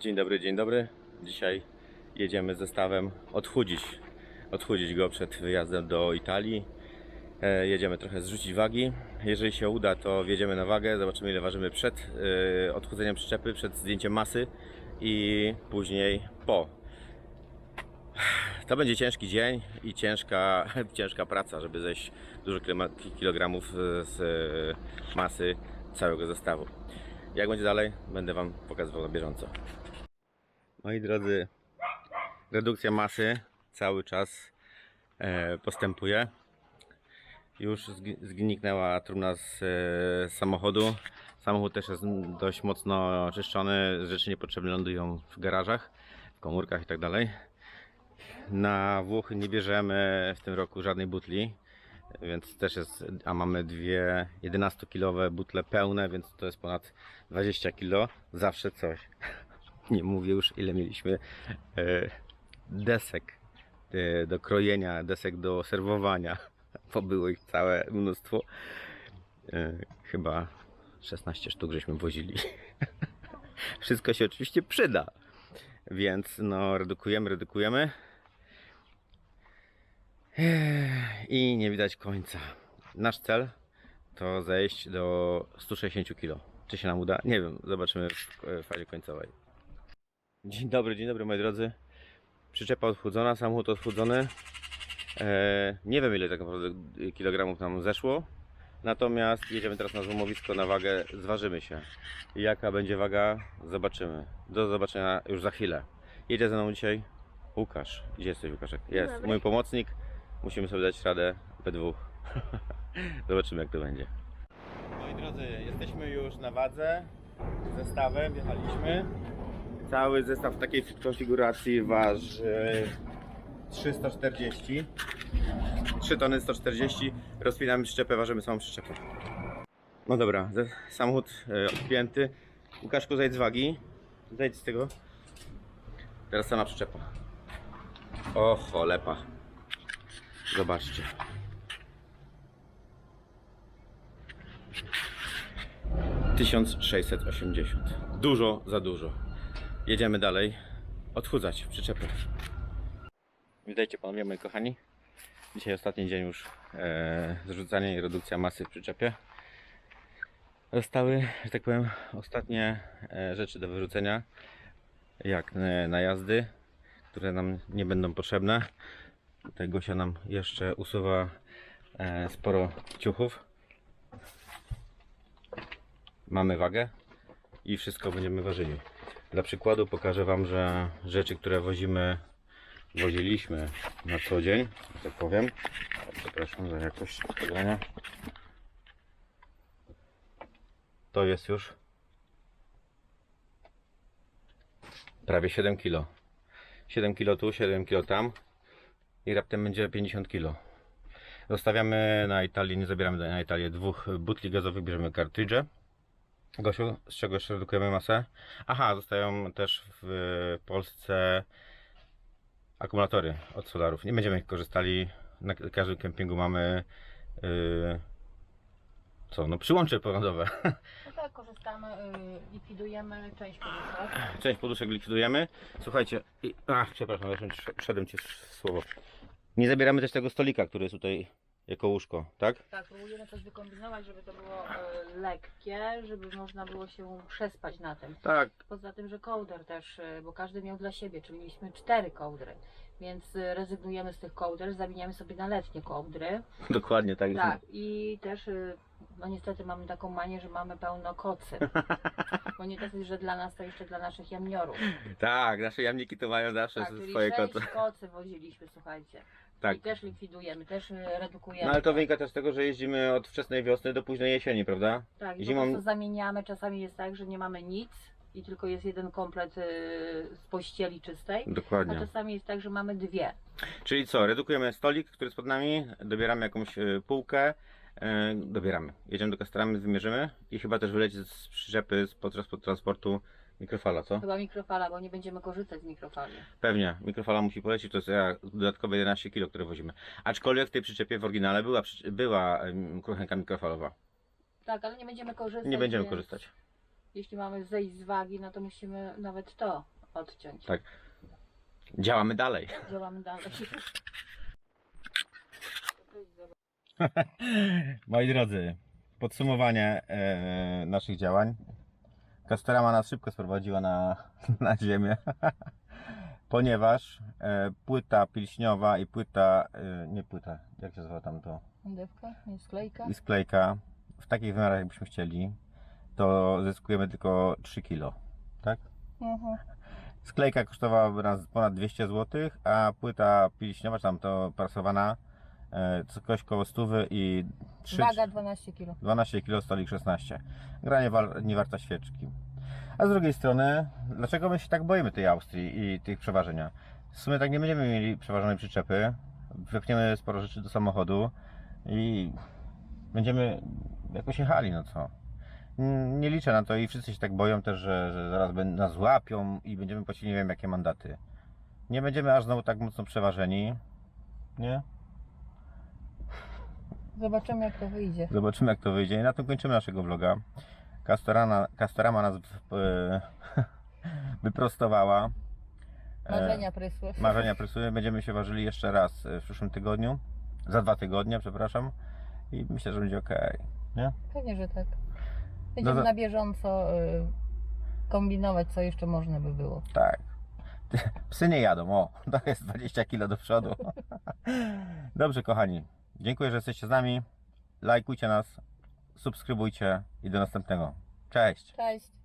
Dzień dobry, dzień dobry. Dzisiaj jedziemy zestawem odchudzić, odchudzić go przed wyjazdem do Italii. E, jedziemy trochę zrzucić wagi. Jeżeli się uda, to wjedziemy na wagę, zobaczymy ile ważymy przed e, odchudzeniem przyczepy, przed zdjęciem masy i później po. To będzie ciężki dzień i ciężka, ciężka praca, żeby zejść dużo kilogramów e, z masy całego zestawu. Jak będzie dalej, będę Wam pokazywał na bieżąco. Moi drodzy, redukcja masy cały czas e, postępuje. Już zniknęła trumna z e, samochodu. Samochód też jest dość mocno oczyszczony. Rzeczy niepotrzebne lądują w garażach, w komórkach i tak. Na Włochy nie bierzemy w tym roku żadnej butli, więc też jest, a mamy dwie 11-kilowe butle pełne, więc to jest ponad 20 kilo. Zawsze coś. Nie mówię już ile mieliśmy e, desek e, do krojenia, desek do serwowania, bo było ich całe mnóstwo. E, chyba 16 sztuk żeśmy wozili. Wszystko się oczywiście przyda. Więc no redukujemy, redukujemy. I nie widać końca. Nasz cel to zejść do 160 kg. Czy się nam uda? Nie wiem, zobaczymy w w fazie końcowej. Dzień dobry, dzień dobry moi drodzy. Przyczepa odchudzona, samochód odchudzony. E, nie wiem ile tak naprawdę kilogramów nam zeszło. Natomiast jedziemy teraz na złomowisko na wagę, zważymy się. Jaka będzie waga, zobaczymy. Do zobaczenia już za chwilę. Jedzie ze mną dzisiaj Łukasz. Gdzie jesteś Łukaszek? Jest, dobry. mój pomocnik. Musimy sobie dać radę we dwóch. Zobaczymy jak to będzie. Moi drodzy, jesteśmy już na wadze. Zestawem wjechaliśmy. Cały zestaw w takiej konfiguracji waży 340. 3 tony 140. Rozpinamy przyczepę, ważymy samą przyczepę. No dobra, samochód e, odpięty. Łukaszku, zejdź z wagi. Zejdź z tego. Teraz sama przyczepa. O, cholepa. Zobaczcie. Tysiąc sześćset osiemdziesiąt. Dużo za dużo. Jedziemy dalej. Odchudzać przyczepę. Witajcie panowie moi kochani. Dzisiaj ostatni dzień już e, zrzucanie i redukcja masy w przyczepie. Zostały, że tak powiem, ostatnie e, rzeczy do wyrzucenia, jak e, najazdy, które nam nie będą potrzebne. Tutaj Gosia nam jeszcze usuwa e, sporo ciuchów. Mamy wagę i wszystko będziemy ważyli. Dla przykładu pokażę Wam, że rzeczy, które wozimy, woziliśmy na co dzień, tak powiem. Przepraszam za jakość nagrania. To jest już prawie 7 kg. 7 kg tu, 7 kg tam i raptem będzie 50 kg. Zostawiamy na Italię, nie zabieramy na Italię dwóch butli gazowych, bierzemy kartridże. Gosiu, z czego jeszcze redukujemy masę? Aha, zostają też w Polsce akumulatory od solarów. Nie będziemy ich korzystali. Na każdym kempingu mamy yy, co? No przyłącze prądowe. No tak, korzystamy, y, likwidujemy część poduszek. Część poduszek likwidujemy. Słuchajcie, i, ach, przepraszam, wszedłem ci w słowo. Nie zabieramy też tego stolika, który jest tutaj jako łóżko, tak? Tak, próbujemy coś wykombinować, żeby to było y, lekkie, żeby można było się przespać na tym. Tak. Poza tym, że kołder też, y, bo każdy miał dla siebie, czyli mieliśmy cztery kołdry. Więc y, rezygnujemy z tych kołder, zamieniamy sobie na letnie kołdry. Dokładnie tak. Tak, i też, y, no niestety mamy taką manię, że mamy pełno kocy. Bo nie dosyć, że dla nas, to jeszcze dla naszych jamniorów. Tak, nasze jamniki to mają zawsze Tak, czyli swoje sześć koce. kocy woziliśmy, słuchajcie. Tak. I też likwidujemy, też y, redukujemy. No ale to wynika też z tego, że jeździmy od wczesnej wiosny do późnej jesieni, prawda? Tak, i zimą- po prostu zamieniamy. Czasami jest tak, że nie mamy nic i tylko jest jeden komplet y, z pościeli czystej. A Dokładnie. czasami jest tak, że mamy dwie. Czyli co, redukujemy stolik, który jest pod nami, dobieramy jakąś e, półkę, e, dobieramy. Jedziemy do Castramy, wymierzymy i chyba też wyleci z przyczepy z podczas transportu mikrofala, co? Chyba mikrofala, bo nie będziemy korzystać z mikrofali. Pewnie, mikrofala musi polecieć, to jest e, dodatkowe 11 kg, które wozimy. Aczkolwiek w tej przyczepie w oryginale była, była kuchenka mikrofalowa. Tak, ale nie będziemy korzystać. Nie będziemy więc korzystać. jeśli mamy zejść z wagi, no to musimy nawet to odciąć. Tak. Działamy dalej. Działamy dalej. Moi drodzy, podsumowanie e, naszych działań. Kastorama nas szybko sprowadziła na, na ziemię, ponieważ e, płyta pilśniowa i płyta, e, nie płyta, jak się nazywa tam to, Dewka, nie sklejka. i sklejka w takich wymiarach jakbyśmy chcieli, to zyskujemy tylko 3 kg, tak? Mhm. Sklejka kosztowałaby nas ponad 200 zł, a płyta pilśniowa, czy tam to prasowana, coś koło 100 i 3, Waga 12 kg. 12 kg, stolik 16. Gra nie, war, nie warta świeczki. A z drugiej strony, dlaczego my się tak boimy tej Austrii i tych przeważenia? W sumie tak nie będziemy mieli przeważonej przyczepy, wepniemy sporo rzeczy do samochodu i będziemy jakoś jechali, no co? Nie liczę na to i wszyscy się tak boją też, że, że zaraz nas łapią i będziemy płacili nie wiem jakie mandaty. Nie będziemy aż znowu tak mocno przeważeni, nie? Zobaczymy jak to wyjdzie. Zobaczymy jak to wyjdzie. I na tym kończymy naszego vloga. Castorama, Castorama nas e, wyprostowała. E, Marzenia prysły. Marzenia prysły. Będziemy się ważyli jeszcze raz e, w przyszłym tygodniu. Za dwa tygodnie, przepraszam. I myślę, że będzie ok. Nie? Pewnie, że tak. Będziemy No na bieżąco y, kombinować, co jeszcze można by było. Tak. Psy nie jadą. O, to jest 20 kg do przodu. Dobrze, kochani. Dziękuję, że jesteście z nami. Lajkujcie nas, subskrybujcie i do następnego. Cześć. Cześć.